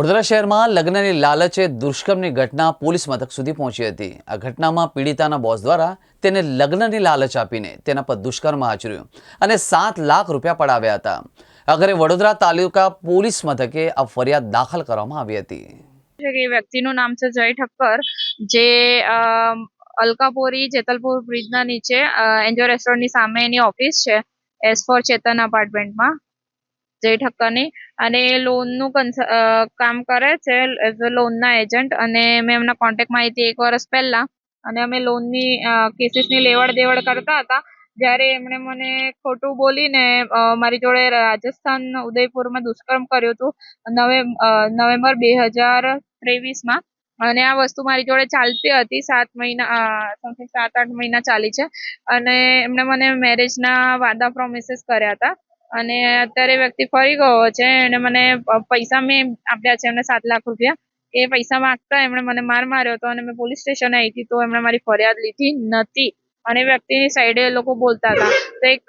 વડોદરા શહેરમાં લગ્નની લાલચે દુષ્કર્મની ઘટના પોલીસ મથક સુધી પહોંચી હતી. આ ઘટનામાં પીડિતાના બોસ દ્વારા તેને લગ્નની લાલચ આપીને તેના પર દુષ્કર્મ આચર્યું અને સાત લાખ રૂપિયા પડાવ્યા હતા. આખરે વડોદરા તાલુકા પોલીસ મથકે આ ફરિયાદ દાખલ કરવામાં આવી હતી. એ વ્યક્તિનું નામ છે જય ઠક્કર, જે અલકાપુરી જેતલપુર બ્રિજના નીચે એન્જોય રેસ્ટોરન્ટની સામે એની ઓફિસ છે, એસ ફોર ચેતન અપાર્ટમેન્ટમાં જય ઠક્કરની. અને એ લોનનું કામ કરે છે એઝ અ લોનના એજન્ટ અને મેં એમના કોન્ટેક્ટમાં આવી હતી એક વર્ષ પહેલા અને અમે લોનની કેસીસની લેવડ દેવડ કરતા હતા. જ્યારે એમણે મને ખોટું બોલીને મારી જોડે રાજસ્થાન ઉદયપુરમાં દુષ્કર્મ કર્યું હતું, નવે નવેમ્બર બે હજાર ત્રેવીસમાં. અને આ વસ્તુ મારી જોડે ચાલતી હતી. સાત મહિના સમથિંગ સાત, આઠ મહિના ચાલી છે. અને એમણે મને મેરેજના વાદા પ્રોમિસીસ કર્યા હતા. અને અત્યારે વ્યક્તિ ફરી ગયો છે એને મને પૈસા મેં આપ્યા છે એમને સાત લાખ રૂપિયા. એ પૈસા માંગતા એમણે મને માર માર્યો હતો અને મેં પોલીસ સ્ટેશન આવી હતી તો એમણે મારી ફરિયાદ લીધી નથી. અને વ્યક્તિની સાઈડે એ લોકો બોલતા હતા. તો એક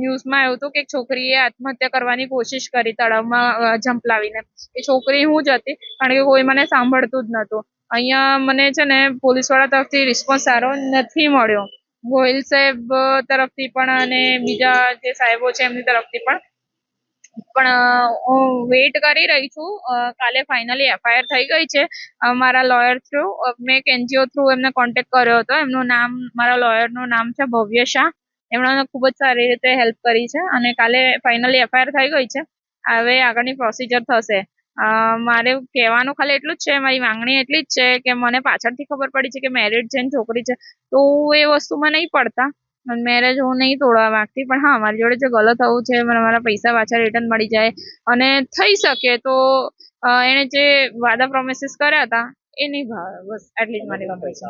ન્યૂઝમાં આવ્યું હતું કે એક છોકરીએ આત્મહત્યા કરવાની કોશિશ કરી તળાવમાં ઝંપલાવીને એ છોકરી હું જ હતી, કારણ કે કોઈ મને સાંભળતું જ નહોતું. અહીંયા મને છે ને પોલીસવાળા તરફથી રિસ્પોન્સ સારો નથી મળ્યો. ગોહિલ સાહેબ તરફથી પણ અને બીજા જે સાહેબો છે એમની તરફથી પણ. પણ હું વેઇટ કરી રહી છું. કાલે ફાઇનલી એફઆઈઆર થઈ ગઈ છે. મારા લોયર થ્રુ મેં એક એનજીઓ થ્રુ એમને કોન્ટેક્ટ કર્યો હતો. એમનું નામ, મારા લોયરનું નામ છે ભવ્ય શાહ. એમણે ખૂબ જ સારી રીતે હેલ્પ કરી છે અને કાલે ફાઇનલી એફઆઈઆર થઈ ગઈ છે. હવે આગળની પ્રોસિજર થશે. મારે કહેવાનું ખાલી એટલું જ છે, મારી માંગણી એટલી જ છે કે મને પાછળથી ખબર પડી છે કે મેરેજ છે ને છોકરી છે, તો હું એ વસ્તુમાં નહીં પડતા. મેરેજ હું નહીં તોડવા માંગતી, પણ હા, મારી જોડે જે ગલત થવું છે, મને મારા પૈસા પાછા રિટર્ન મળી જાય અને થઈ શકે તો એણે જે વાદા પ્રોમિસીસ કર્યા હતા એ નહીં ભાવે બસ એટલી જ મારી છે.